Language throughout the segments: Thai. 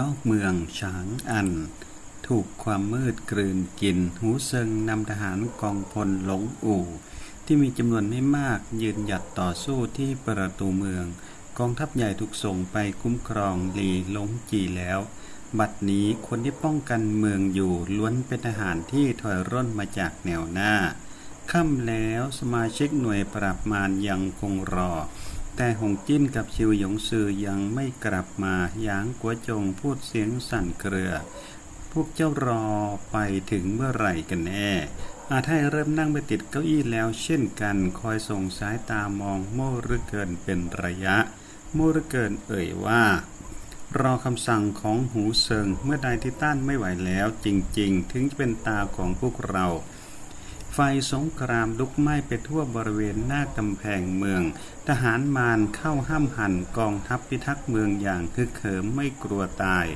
นอกเมืองฉางอัน ถูกความมืดกลืนกิน หูเซิงนำทหารกองพลหลงอู่ ที่มีจำนวนไม่มากยืนหยัดต่อสู้ที่ประตูเมือง กองทัพใหญ่ถูกส่งไปคุ้มครองหลีหลงจีแล้ว บัดนี้คนที่ป้องกันเมืองอยู่ล้วนเป็นทหารที่ถอยร่นมาจากแนวหน้าค่ำแล้วสมาชิกหน่วยปราบมารยังคงรอ แต่หงจิ้นกับชิวหยงซือยังไม่กลับมาหยางกัวจงพูดเสียงสั่นเครือ พวกเจ้ารอไปถึงเมื่อไหร่กันแน่ อาไทยเริ่มนั่งไปติดเก้าอี้แล้วเช่นกัน คอยส่งสายตามองโม่รือเกินเป็นระยะ โม่รือเกินเอ่ยว่า รอคำสั่งของหูเซิงเมื่อใดที่ต้านไม่ไหวแล้วจริง ๆ ถึงจะเป็นตาของพวกเรา ไฟสงครามลุกไหม้ไปทั่วบริเวณหน้ากำแพงเมือง ทหารมารเข้าห้ามหันกองทัพพิทักษ์เมืองอย่างคึกเขิมไม่กลัวตาย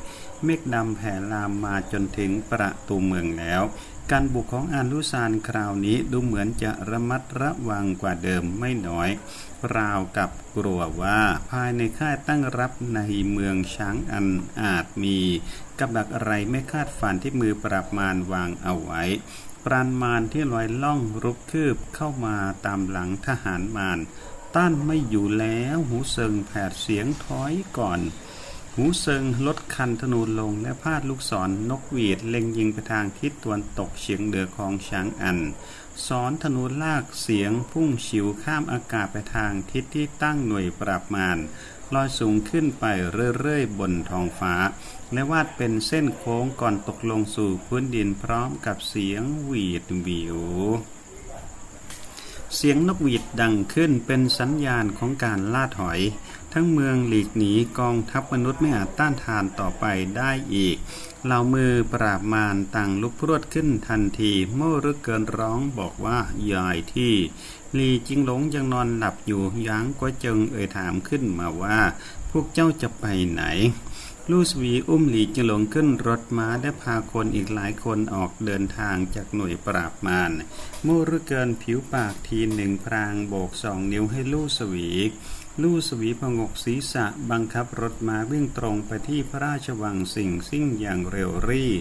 เมฆดำแผ่ลามมาจนถึงประตูเมืองแล้ว การบุกของอานุซานคราวนี้ดูเหมือนจะระมัดระวังกว่าเดิมไม่น้อย ราวกับกลัวว่าภายในค่ายตั้งรับในเมืองช้างอันอาจมี กับดักอะไรไม่คาดฝันที่มือปราบมารวางเอาไว้ ปราณมารที่ลอยล่องรุกคืบเข้ามาตามหลังทหารมารต้านไม่อยู่แล้วหูเซิงแผดเสียงถอยก่อน หูเซิงลดคันธนูลงและพาดลูกศรนนกหวีดเล็งยิงไปทางทิศตะวันตกเฉียงเหนือของช้างอันสอนธนูลากเสียงพุ่งฉิวข้ามอากาศไปทางทิศที่ตั้งหน่วยปราบมาร ลอยสูงขึ้นไปเรื่อยๆ บนท้องฟ้า และวาดเป็นเส้นโค้งก่อนตกลงสู่พื้นดินพร้อมกับเสียงหวีดวิว เสียงนกหวีดดังขึ้นเป็นสัญญาณของการล่าถอย ทั้งเมืองหลีกหนีกองทัพมนุษย์ไม่อาจต้านทานต่อไปได้อีกเหล่ามือปราบมารต่างลุกพรวดขึ้นทันทีเมื่อรึกเกินร้องบอกว่ายายที่ลีจิงหลงยังนอนหลับอยู่ยางก็จึงเอ่ยถามขึ้นมาว่า พวกเจ้าจะไปไหน ลูสวีอุ้มหลีจิงหลงขึ้นรถม้าและพาคนอีกหลายคนออกเดินทางจากหน่วยปราบมารโมรึเกินผิวปากทีหนึ่งพรางโบกสองนิ้วให้ลูสวีลู่สวีพงกศีรษะบังคับรถม้าวิ่งตรงไปที่พระราชวังสิ่งซิ่งอย่างเร็วรี่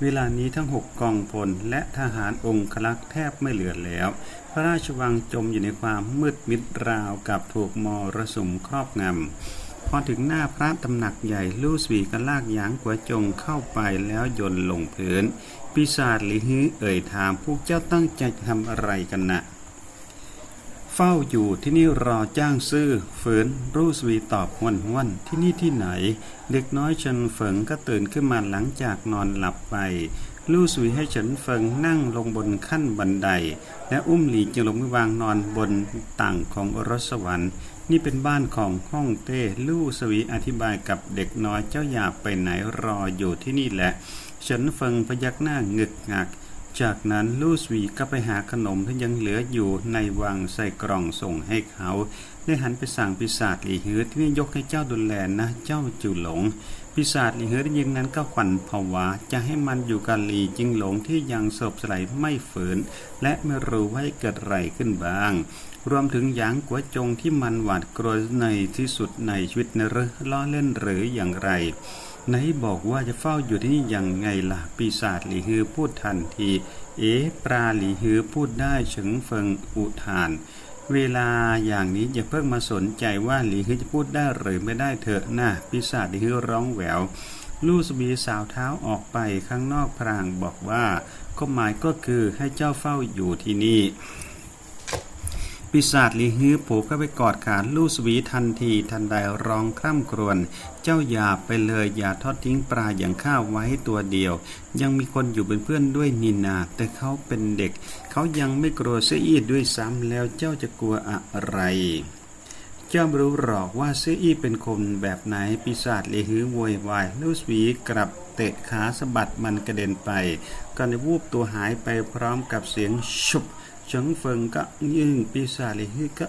เวลานี้ทั้งหกกองพลและทหารองคลักษ์แทบไม่เหลือแล้ว พระราชวังจมอยู่ในความมืดมิดราวกับถูกมรสุมครอบงำ พอถึงหน้าพระตำหนักใหญ่ลู่สวีก็ลากยางกัวจงเข้าไปแล้วโยนลงพื้นปีศาจหลิฮือเอ่ยถามพวกเจ้าตั้งใจทำอะไรกันนะ่ะเฝ้าอยู่ที่นี่รอจ้างซื้อฝืนรูสวีตอบห้วนห้วนที่นี่ที่ไหน เด็กน้อยฉินเฟิงก็ตื่นขึ้นมาหลังจากนอนหลับไป ลู่สวีให้ฉินเฟิงนั่งลงบนขั้นบันได และอุ้มหลีจึงลงไปวางนอนบนต่างของรสวรรค์ นี่เป็นบ้านของห้องเต้ลู่สวีอธิบายกับเด็กน้อยเจ้าอยากไปไหนรออยู่ที่นี่แหละฉินเฟิงพยักหน้างึกงัก จากนั้นลู่สวีก็ไปหาขนมที่ยังเหลืออยู่ในวังใส่กล่องส่งให้เขา ได้หันไปสั่งปีศาจหลีฮือที่นี่ยกให้เจ้าดูแลนะ เจ้าจูหลงปีศาจหลีฮือได้ยินนั้นก็ขวัญผวา จะให้มันอยู่กับหลีจิงหลงที่ยังสบสลายไม่ฝืน และไม่รู้ว่าเกิดอะไรขึ้นบ้าง รวมถึงหยางกัวจงที่มันหวาดกลัวในที่สุดในชีวิตนะหรือล้อเล่นหรืออย่างไรไหนบอกว่าจะเฝ้าอยู่ที่นี่อย่างไงล่ะปีศาจหลีฮือพูดทันที เอ๋ปลาหลีฮือพูดได้เฉิงเฟิงอุทาน เวลาอย่างนี้อย่าเพิ่งมาสนใจว่าหลีฮือจะพูดได้หรือไม่ได้เถอะนะปีศาจหลีฮือร้องแหวว ลูสบีสาวเท้าออกไปข้างนอกพรางบอกว่าก็หมายก็คือให้เจ้าเฝ้าอยู่ที่นี่ ปีศาจลีฮื้อโผล่เข้าไปกอดขาลู่สวีทันทีทันใดร้องคร่ำครวญเจ้าอย่าไปเลยอย่าทอดทิ้งปลาอย่างข้าไว้ตัวเดียว ยังมีคนอยู่เป็นเพื่อนด้วยนินา แต่เขาเป็นเด็ก เขายังไม่กลัวเสียอีด้วยซ้ำแล้วเจ้าจะกลัวอะไรเจ้ารู้หรอกว่าเซอี้เป็นคนแบบไหนปีศาจเลหือโวยวายลูสวีกลับเตะขาสะบัดมันกระเด็นไปก่อนจะวูบตัวหายไปพร้อมกับเสียงชุบ เฉิงเฟิงก็ยิ่งปีศาจเลหือก็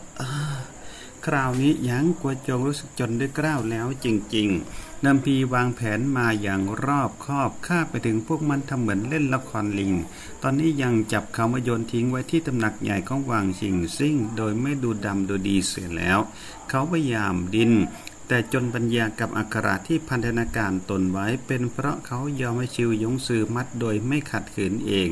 คราวนี้ยางกัวจงรู้สึกจนได้กล้าวแล้วจริง ๆนำพีวางแผนมาอย่างรอบคอบข้าไปถึงพวกมันทำเหมือนเล่นละครลิง ตอนนี้ยังจับเขามาโยนทิ้งไว้ที่ตำหนักใหญ่ของวางชิงซิ่ง โดยไม่ดูดำดูดีเสียแล้ว เขาพยายามดิน แต่จนปัญญากับอักขระที่พันธนาการตนไว้ เป็นเพราะเขายอมให้ชิวยงซือมัดโดยไม่ขัดขืนเอง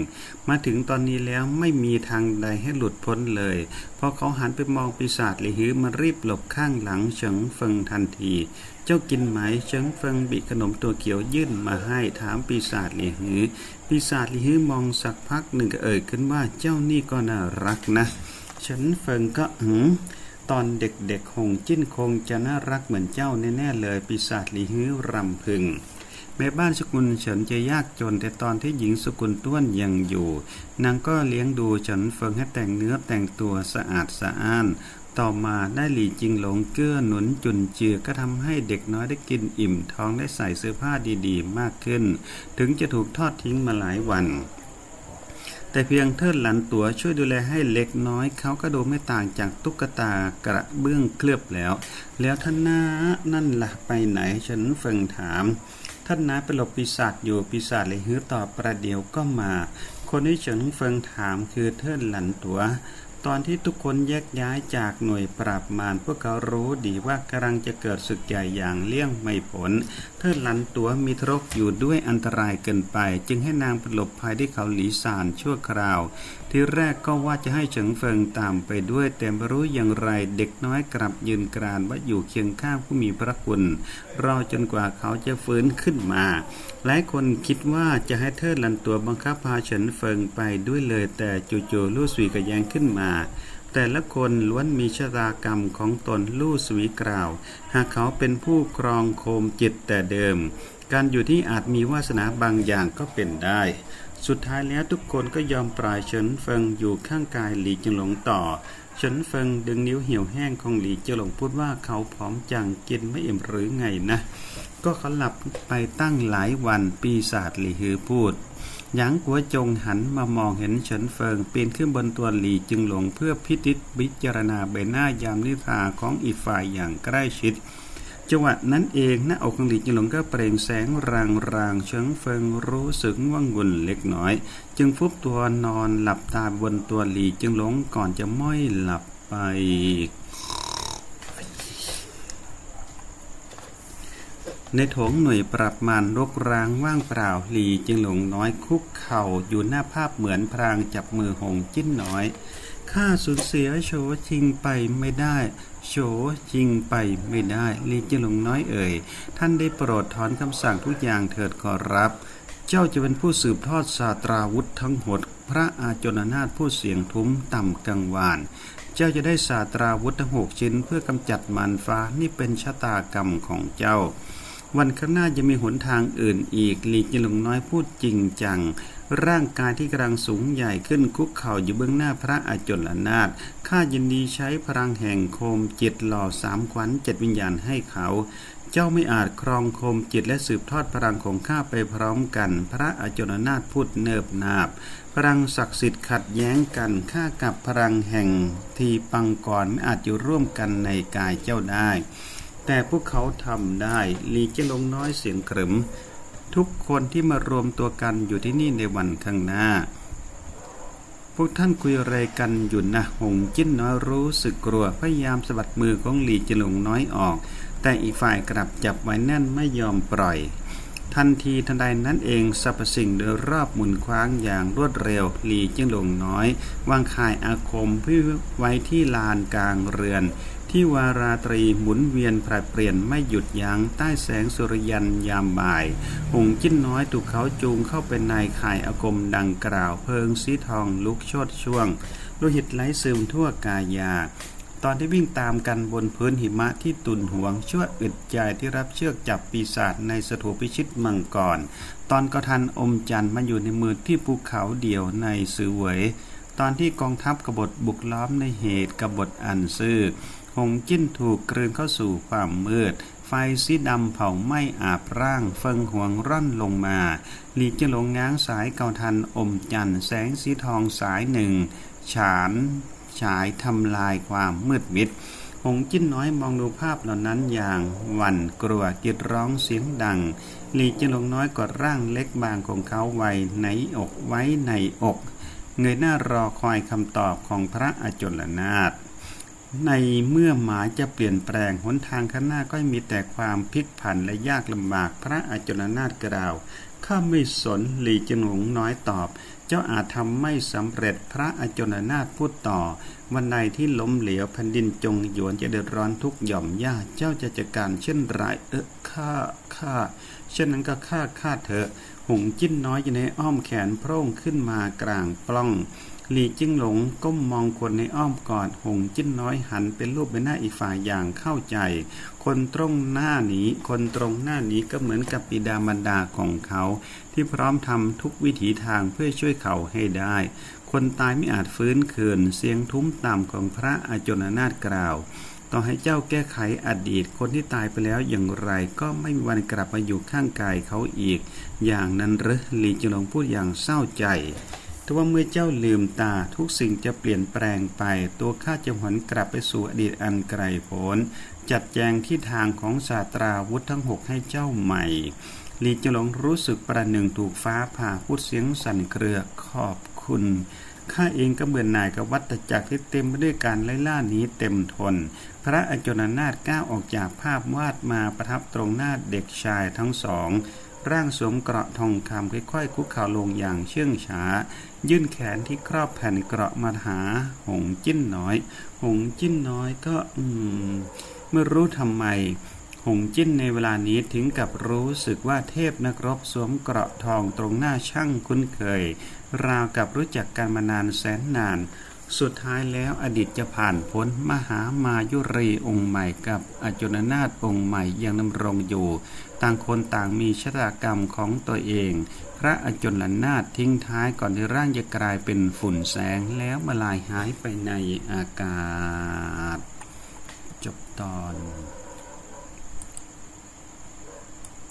มาถึงตอนนี้แล้วไม่มีทางใดให้หลุดพ้นเลยพอเขาหันไปมองปีศาจหลีหือมันรีบหลบข้างหลังเฉิงเฟิงทันที เจ้ากินไหมเฉิงเฟิงบิขนมตัวเขียวยื่นมาให้ถามปีศาจหลีหือปีศาจหลีหือมองสักพักหนึ่งก็เอ่ยขึ้นว่าเจ้านี่ก็น่ารักนะเฉินเฟิงก็หืม ตอนเด็กๆหงจิ้นคงจะน่ารักเหมือนเจ้าแน่ๆเลย ปีศาจหลีฮื้อรำพึง แม่บ้านสกุลเฉินจะยากจนแต่ตอนที่หญิงสกุลต้วนยังอยู่ นางก็เลี้ยงดูฉินเฟิงให้แต่งเนื้อแต่งตัวสะอาดสะอ้าน ต่อมาได้หลี่จิงหลงเกื้อหนุนจุนเจือก็ทำให้เด็กน้อยได้กินอิ่มท้องได้ใส่เสื้อผ้าดีๆ มากขึ้น ถึงจะถูกทอดทิ้งมาหลายวัน แต่เพียงเทิดหลันตัวช่วยดูแลให้เล็กน้อย เขาก็ดูไม่ต่างจากตุ๊กตากระเบื้องเคลือบแล้ว แล้วท่านน้านั่นล่ะไปไหนฉันเฟิงถาม ท่านน้าไปหลบปีศาจอยู่ปีศาจเลยฮื้อตอบประเดี๋ยวก็มา คนที่ฉันเฟิงถามคือเทิดหลันตัว ตอนที่ทุกคนแยกย้ายจากหน่วยปราบมารพวกเขารู้ดีว่ากำลังจะเกิดศึกใหญ่อย่างเลี่ยงไม่ผลเทิดหลันตัวมีทรกอยู่ด้วยอันตรายเกินไป จึงให้นางปลบภัยที่เขาหลีซานชั่วคราว ที่แรกก็ว่าจะให้เฉิงเฟิงตามไปด้วย แต่ไม่รู้อย่างไรเด็กน้อยกลับยืนกรานว่าอยู่เคียงข้างผู้มีพระคุณรอจนกว่าเขาจะฟื้นขึ้นมา หลายคนคิดว่าจะให้เทิดลันตัวบังคับพาเฉินเฟิงไปด้วยเลย แต่จู่ๆลู่สุยก็แย้งขึ้นมา แต่ละคนล้วนมีชะตากรรมของตนลู่สวีกล่าว หากเขาเป็นผู้ครองโคมจิตแต่เดิม การอยู่ที่อาจมีวาสนาบางอย่างก็เป็นได้ สุดท้ายแล้วทุกคนก็ยอมปล่อยเฉินเฟิงอยู่ข้างกายหลีจิงหลงต่อเฉินเฟิงดึงนิ้วเหี่ยวแห้งของหลีจิงหลงพูดว่าเขาผอมจังกินไม่อิ่มหรือไงนะ ก็เขาหลับไปตั้งหลายวันปีศาจหลีฮือพูด หยางกัวจงหันมามองเห็นเฉินเฟิงปีนขึ้นบนตัวหลีจึงหลงเพื่อพิจิตวิจารณาใบหน้ายามนิทราของอีกฝ่ายอย่างใกล้ชิด จังหวะนั้นเองหน้าอกของหลีจึงหลงก็เปล่งแสงรางรางเฉิงเฟิงรู้สึกว่างวุ่นเล็กน้อย จึงฟุบตัวนอนหลับตาบนตัวหลีจึงหลงก่อนจะม้อยหลับไป ในโถงหน่วยปรับมารรกร้างว่างเปล่าหลีจึงหลงน้อยคุกเข่าอยู่หน้าภาพเหมือนพรางจับมือหงจิ้นน้อยข้าสูญเสียโฉชิงไปไม่ได้โฉชิงไปไม่ได้ลีจึงหลงน้อยเอ่ย ท่านได้โปรดถอนคำสั่งทุกอย่างเถิดขอรับ เจ้าจะเป็นผู้สืบทอดศาสตราวุธทั้งหมดพระอาจนนาถผู้เสียงทุ้มต่ำกังวานเจ้าจะได้ศาสตราวุธทั้งหกชิ้นเพื่อกำจัดมารฟ้านี่เป็นชะตากรรมของเจ้า วันข้างหน้าจะมีหนทางอื่นอีก หลีกจิงหลงน้อยพูดจริงจัง ร่างกายที่กำลังสูงใหญ่ขึ้นคุกเข่าอยู่เบื้องหน้าพระอาจนลนาถข้ายินดีใช้พลังแห่งโคมจิตหล่อสามขวัญเจ็ดวิญญาณให้เขา เจ้าไม่อาจครองโคมจิตและสืบทอดพลังของข้าไปพร้อมกัน พระอาจนลนาถพูดเนิบนาบพลังศักดิ์สิทธิ์ขัดแย้งกันข้ากับพลังแห่งทีปังกรไม่อาจอยู่ร่วมกันในกายเจ้าได้ แต่พวกเขาทำได้ลีเจลงน้อยเสียงขรึม ทุกคนที่มารวมตัวกันอยู่ที่นี่ในวันข้างหน้า พวกท่านคุยอะไรกันอยู่นะหงจิ้นน้อยรู้สึกกลัวพยายามสะบัดมือของหลีเจลงน้อยออก แต่อีกฝ่ายกลับจับไว้แน่นไม่ยอมปล่อย ทันทีทันใดนั้นเองสรรพสิ่งโดยรอบหมุนคว้างอย่างรวดเร็วหลีจึงหลงน้อยวางข่ายอาคมเพื่อไว้ที่ลานกลางเรือน ที่วาราตรีหมุนเวียนผลัดเปลี่ยนไม่หยุดยัง้งใต้แสงสุริยันยามบ่าย หงจิ้นน้อยถูกเขาจูงเข้าไปในข่ายอาคมดังกล่าว เพลิงสีทองลุกโชดช่วงโลหิตไหลซึมทั่วกายา ตอนที่วิ่งตามกันบนพื้นหิมะที่ตุนห่วงชั่วอึดใจที่รับเชือกจับปีศาจในสถูปพิชิตมังกร ตอนก็ทันอมจันทร์มาอยู่ในมือที่ภูเขาเดี่ยวในสือเวย ตอนที่กองทัพกบฏบุกล้อมในเหตุกบฏอันซื่อ หงจิ้นถูกกลืนเข้าสู่ความมืด ไฟสีดำเผาไหม้อาบร่าง เฟิงหวงร่อนลงมา หลีกจะหลงง้างสายเก่าทันอมจันแสงสีทองสายหนึ่ง ฉานฉายทำลายความมืดมิดหงจิ้นน้อยมองดูภาพเหล่านั้นอย่างหวั่นกลัวกรีดร้องเสียงดัง หลีจิงหลงน้อยกอดร่างเล็กบางของเขาไว้ในอกไว้ในอก เงยหน้ารอคอยคำตอบของพระอจลนาถ ในเมื่อหมายจะเปลี่ยนแปลงหนทางข้างหน้าก็มีแต่ความพลิกผันและยากลำบากพระอาจนนาถกล่าวข้าไม่สนหลีจงหลงน้อยตอบ เจ้าอาจทำไม่สำเร็จพระอาจนนาถพูดต่อ วันใดที่ล้มเหลวแผ่นดินจงหยวนจะเดือดร้อนทุกหย่อมย่าเจ้าจะจัดการเช่นไรเออข้าข้าเช่นนั้นก็ข้าข้าเถอะหงจิ้นน้อยอยู่ในอ้อมแขนโพร่งขึ้นมากลางปล้อง หลีจิ้งหลงก้มมองคนในอ้อมกอดหงจิ้นน้อยหันเป็นรูปใบหน้าอีกฝ่ายอย่างเข้าใจ คนตรงหน้านี้ คนตรงหน้านี้ก็เหมือนกับปิดามารดาของเขา ที่พร้อมทำทุกวิถีทางเพื่อช่วยเขาให้ได้ คนตายไม่อาจฟื้นคืน เสียงทุ้มต่ำของพระอาจนนาถกล่าวต่อให้เจ้าแก้ไขอดีตคนที่ตายไปแล้วอย่างไรก็ไม่มีวันกลับมาอยู่ข้างกายเขาอีก อย่างนั้นหรือหลีจงหลงพูดอย่างเศร้าใจ แต่ว่าเมื่อเจ้าลืมตาทุกสิ่งจะเปลี่ยนแปลงไป ตัวข้าจะหวนกลับไปสู่อดีตอันไกลโพ้นจัดแจงที่ทางของศาสตราวุธทั้งหกให้เจ้าใหม่ลีจงหลงรู้สึกประหนึ่งถูกฟ้าผ่าพูดเสียงสั่นเครือขอบคุณข้าเองก็เบื่อหน่ายกับวัฏจักรที่เต็มไปด้วยการไล่ล่านี้เต็มทน พระอจนนาถก้าวออกจากภาพวาดมาประทับตรงหน้าเด็กชายทั้งสอง ร่างสวมเกราะทองคำค่อยๆ คุกเข่าลงอย่างเชื่องช้า ยื่นแขนที่ครอบแผ่นเกราะมาหาหงจิ้นน้อย หงจิ้นน้อยก็อืมเมื่อรู้ทำไม หงจิ้นในเวลานี้ถึงกับรู้สึกว่าเทพนักรบสวมเกราะทองตรงหน้าช่างคุ้นเคย ราวกับรู้จักกันมานานแสนนาน สุดท้ายแล้วอดีตจะผ่านพ้นมหามายุรีองค์ใหม่กับอจุนนาถองค์ใหม่ยังดำรงอยู่ ต่างคนต่างมีชะตากรรมของตัวเอง พระอจุลนาถทิ้งท้ายก่อนที่ร่างจะกลายเป็นฝุ่นแสงแล้วมาลายหายไปในอากาศ จบตอน